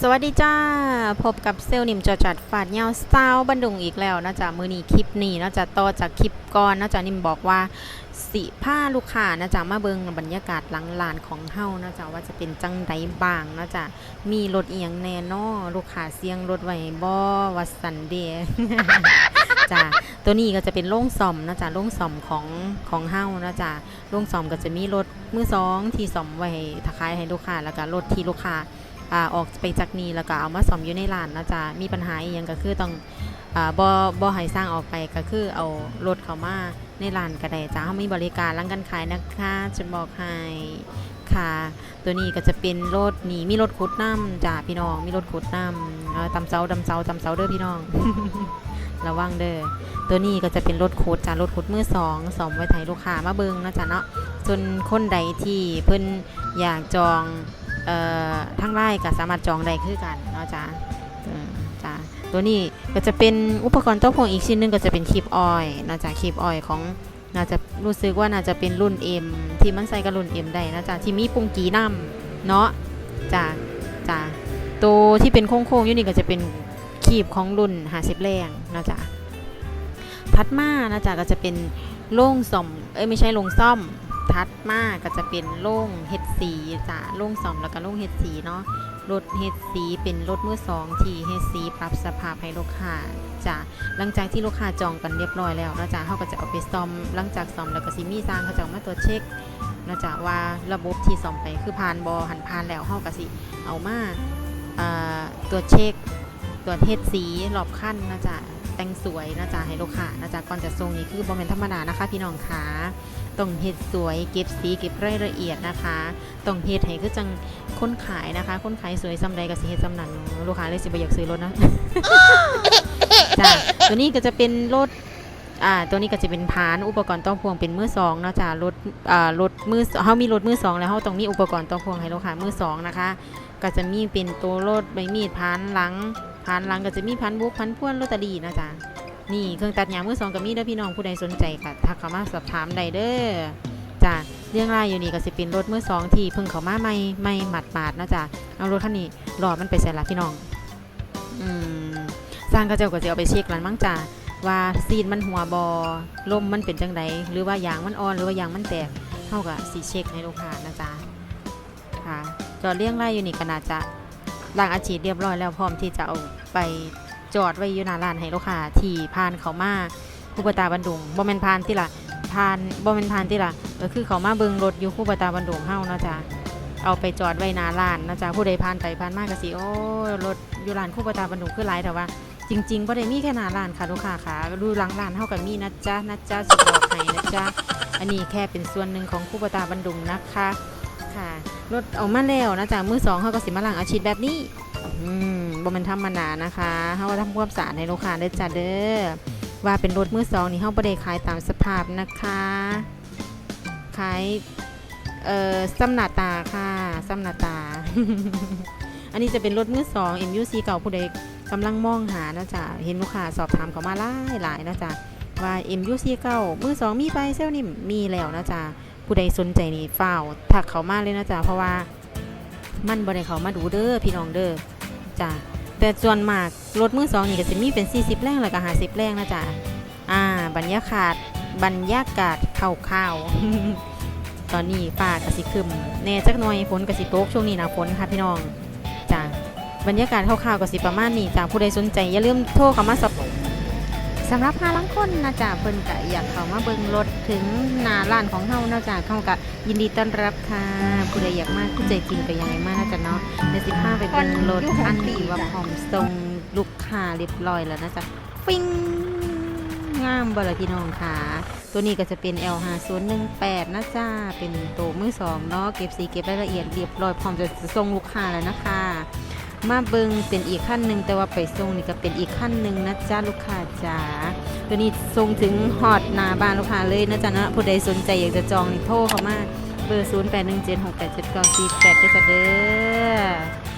สวัสดีจ้า พบกับเซลล์นิมจอจัดฝาดเงาสาวบันดุงอีกแล้วนะจ๊ะมือนี้คลิปนี้นะจ๊ะต่อจากคลิปก่อนนะจ๊ะนิมบอกว่าสิผ้าลูกค้านะจ๊ะมาเบิงบรรยากาศหลังลานของเฮานะจ๊ะว่าจะเป็นจังไดบ้างนะจ๊ะมีรถเอียงแน่นอลูกค้าเสียงรถไว้บ่วัสันเดจ้ะตัวนี้ก็จะเป็นโล่งซ่อมนะจ๊ะโล่งซ่อมของของเฮานะจ๊ะโล่งซ่อมก็จะมีรถมือสองที่ซ่อมไว้ถ้าขายให้ลูกค้าแล้วก็รถที่ลูกค้า อ่าออกไปจากนี้แล้วก็เอามาซ่อมอยู่ในร้านนะจ๊ะมีปัญหาอหยังก็คือต้องอ่าบ่บ่ให้สร้างออกไปก็คือเอารถเข้ามาในร้านก็ได้จ้าเขามีบริการหลังการขายนะคะจะบอกให้ค่ะ ตัวนี้ก็จะเป็นรถนี่มีรถขุดน้ำจ้าพี่น้องมีรถขุดน้ำเอ่อตำเสาตำเสาตำเสาเด้อพี่น้อง ระวังเด้อตัวนี้ก็จะเป็นรถขุดจ้ารถขุดมือสองสอมไว้ไทยลูกค้ามาเบิงนะจ๊ะเนาะส่วนคนใดที่เพิ่นอยากจอง เอ่อทั้งไลน์ก็สามารถจองได้คือกันเนาะจ้าจ้าตัวนี้ก็จะเป็นอุปกรณ์โต๊ะพวงอีกชิ้นหนึงก็จะเป็นคลิปออยนะจ๊ะคลิปออยของน่าจะรู้สึกว่าน่าจะเป็นรุ่น M ที่มันใส่กับรุ่น M ได้นะจ๊ะที่มีปุ่งกีน้ำเนาะจ้าจ้าตัวที่เป็นโค้งๆอยู่นี่ก็จะเป็นคลิปของรุ่น50แรงนะจ๊ะถัดมานะจ๊ะก็จะเป็นโล่งซ่อมเอ้ยไม่ใช่โล่งซ่อม ถัดมาก็จะเป็นโล่งเฮ็ดสีจ้ะโล่งซอมแล้วก็โล่งเฮ็ดสีเนาะรถเฮ็ดสีเป็นรถมือสองที่เฮ็ดสีปรับสภาพให้ลูกค้าจ้ะหลังจากที่ลูกค้าจองกันเรียบร้อยแล้วนะจ๊ะเขาก็จะเอาไปซ่อมหลังจากซ่อมแล้วก็สิมีสร้างเขาจะมาตรวจเช็คนะจ๊ะว่าระบบที่ซ่อมไปคือผ่านบอหันผ่านแล้วเขาก็สิเอามาตรวจเช็คตรวจเฮ็ดสีรอบคันนะจ๊ะแต่งสวยนะจ๊ะให้ลูกค้านะจ๊ะก่อนจะส่งนี่คือบอมเมนธรรมดานะคะพี่น้องขา ต้องเฮ็ดสวยเก็บสีเก็บรายละเอียดนะคะต้องเฮ็ดให้คือจังคนขายนะคะ คนขายสวยซำใดก็สิเฮ็ดซำนั้นลูกค้าเลยสิบ่อยากซื้อรถนะจ้ะตัวนี้ก็จะเป็นรถอ่าตัวนี้ก็จะเป็นพานอุปกรณ์ต้องพวงเป็นมือสองนะจ้ะรถอ่ารถมือเฮามีรถมือสองแล้วเฮาต้องมีอุปกรณ์ต้องพวงให้ลูกค้ามือสองนะคะ ก็จะมีเป็นตัวรถใบมีดพานหลังพานหลังก็จะมีพันบุกพันพ่วนลอตเตอรี่นะจ๊ะ นี่เครื่องตัดหญ้ามือสองกับมีเด้อพี่น้องผู้ใดสนใจค่ะทักเข้ามาสอบถามได้เด้อจ้ะเรื่องรายอยู่นี่ก็สิเป็นรถมือสองที่เพิ่งเข้ามาใหม่ใหม่หมัดหมาดนะจ๊ะเอารถคันนี้หลอดมันไปใส่ละพี่น้องอืมสร้างกระเจ้าก็จะเอาไปเช็คหลังมั้งจ้ะว่าซีนมันหัวบอลมมันเป็นจังไดหรือว่ายางมันอ่อนหรือว่ายางมันแตกเท่ากับสีเช็คให้ลูกค้านะจ๊ะค่ะจอดเลี้ยงรายอยู่นี่ก็น่าจะล้างอาชีพเรียบร้อยแล้วพร้อมที่จะเอาไป จอดไว้อยู่หน้าร้านให้ลูกค้าที่ผ่านเขามาคู่ปตาบันดุงบ่แม่นผ่านที่ละผ่านบ่แม่นผ่านที่ละก็คือเขามาเบิ่งรถอยู่คู่ปตาบันดุงเฮาเนาะจ้ะเอาไปจอดไว้หน้าร้านนะจ๊ะผู้ใดผ่านไปผ่านมาก็สิโอ้รถอยู่ร้านคู่ปตาบันดุงคือหลายแต่ว่าจริงๆบ่ได้มีแค่หน้าร้านค่ะลูกค้าค่ะดูหลังร้านเฮาก็มีนะจ๊ะนะจ๊ะสิบอกให้นะจ๊ะอันนี้แค่เป็นส่วนหนึ่งของคู่ปตาบันดุงนะคะค่ะรถออกมาแล้วนะจ๊ะมือสองเฮาก็สิมาล้างอาชีพแบบนี้ อืมบ่แมันธรรมดานะคะเฮาทำความสะอาดให้ลูกค้าได้จ้ะเด้อว่าเป็นรถมือสองนี่เฮาบ่ได้ขายตามสภาพนะคะขายเอ่อซ้ำหน้าตาค่ะซ้ำหน้าตา อันนี้จะเป็นรถมือสอง MUC เก่าผู้ใดกำลังมองหานะจ๊ะเห็นลูกค้าสอบถามเขามาหลายหลายนะจ๊ะว่า MUC เก่ามือสองมีไปเซลนี่มีแล้วนะจ๊ะผู้ใดสนใจนี่เฝ้าถักเขามาเลยนะจ๊ะเพราะว่ามันบ่ได้เขามาดูเด้อพี่น้องเด้อ จ้ะแต่ส่วนมากรถมือสองนี่ก็สิมีเป็น 40 แรงแล้วก็50 แรงนะจ๊ะอ่า บรรยากาศบรรยากาศข่าวๆตอนนี้ฟ้ากสิคึมแน่จักหน่อยฝนกสิตกช่วงนี้หนะฝนค่ะพี่น้องจ้ะบรรยากาศข่าวๆก็สิประมาณนี้จ้ะผู้ใดสนใจอย่าลืมโทรเข้ามาสอบำหรับพาลังคนนะจ๊ะเพิ่นก็อยากเข้ามาเบิ่งรถถึงหน้าร้านของเฮานะจ๊ะเขาก็ยินดีต้อนรับค่ะผู้ใดอยากมาผู้ใจจริงก็ยังไงมานะจ๊ะเนาะเดี๋ยวสิพาไปเบิ่งรถอันที่ว่าพร้อมส่งลูกค้าเรียบร้อยแล้วนะจ๊ะฟิงงามบ่ละพี่น้องค่ะตัวนี้ก็จะเป็น L5018 นะจ๊ะเป็นตัวมือสองเนาะ เก็บสีเก็บรายละเอียดเรียบร้อยพร้อมจะส่งลูกค้าแล้วนะคะ มาเบิงเป็นอีกขั้นหนึ่งแต่ว่าไปส่งนี่ก็เป็นอีกขั้นหนึ่งนะจ้าลูกค้าจ๋าตัวนี้ส่งถึงฮอตนาบ้านลูกค้าเลยนะจ๊ะนะผู้ใดสนใจอยากจะจองนี่โทรเข้ามาเบอร์ 0 8 1 7 6 8 7 9 4 8ได้จ้ะเด้อ